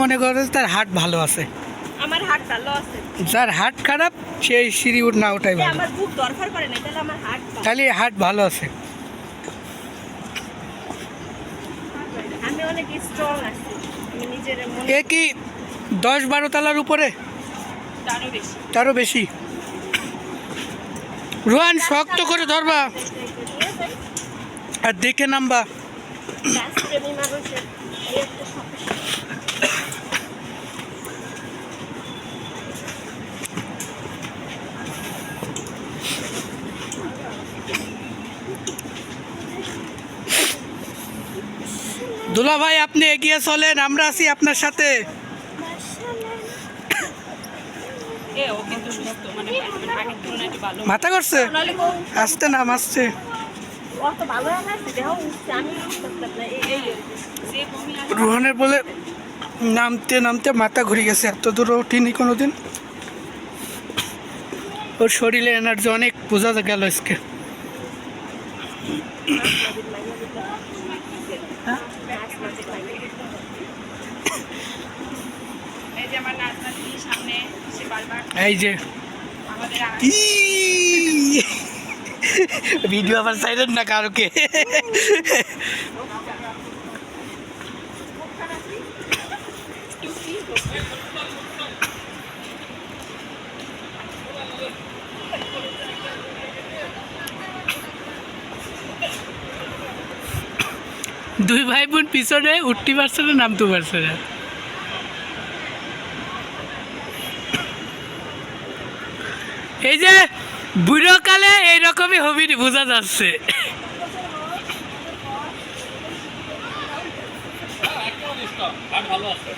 মনে করো তার হাট ভালো আছে। আমার হাট ভালো আছে। যার হাট খারাপ সেই সিঁড়ি উঠ না ওটাই যে ভালো। আমার বুক দরকার করে না তাহলে আমার হাট ভালো। তাহলে হাট ভালো আছে। আমি অনেক স্ট্রং আছি। আমি নিজের এ কি দশ বারো তলার উপরে? তারও বেশি। তারও বেশি। রোহান শক্ত করে ধরবা। আর দেখে নামবা। দুলা ভাই আপনি এগিয়ে চলেন আমরা আছি আপনার সাথে মানে মাথা করছে আসতে নাম আসছে অত ভালো আমার দেহ উঠছে আমি উঠতে পারতাম না এই এই যে বমি আসে রোহানের বলে নামতে নামতে মাথা ঘুরে গেছে এত দূর উঠিনি কোনোদিন ওর শরীরে এনার্জি অনেক বোঝা গেল আজকে এই যে ভিডিও আবার সাইডের না কারোকে? দুই ভাই বোন পিছনে উঠতে পারছে না নামতে পারছে না? এই যে, বুড়োকালে এইরকমই হবি বোঝা যাচ্ছে। আপনি পরবর্তী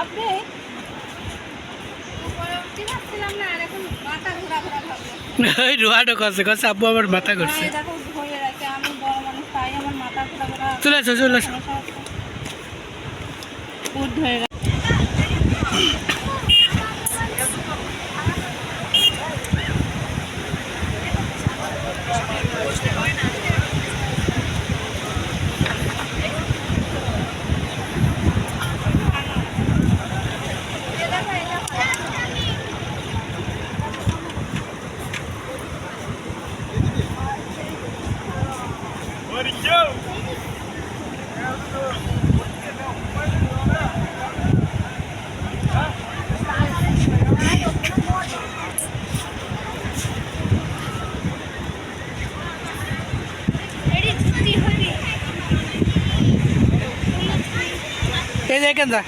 ভাবলো ওই রোহাটো করছে করছে আব্বু আমার মাথা করছে চলে আসো চলে আসো। উঠ ধরে রাখে এই দেখেন দা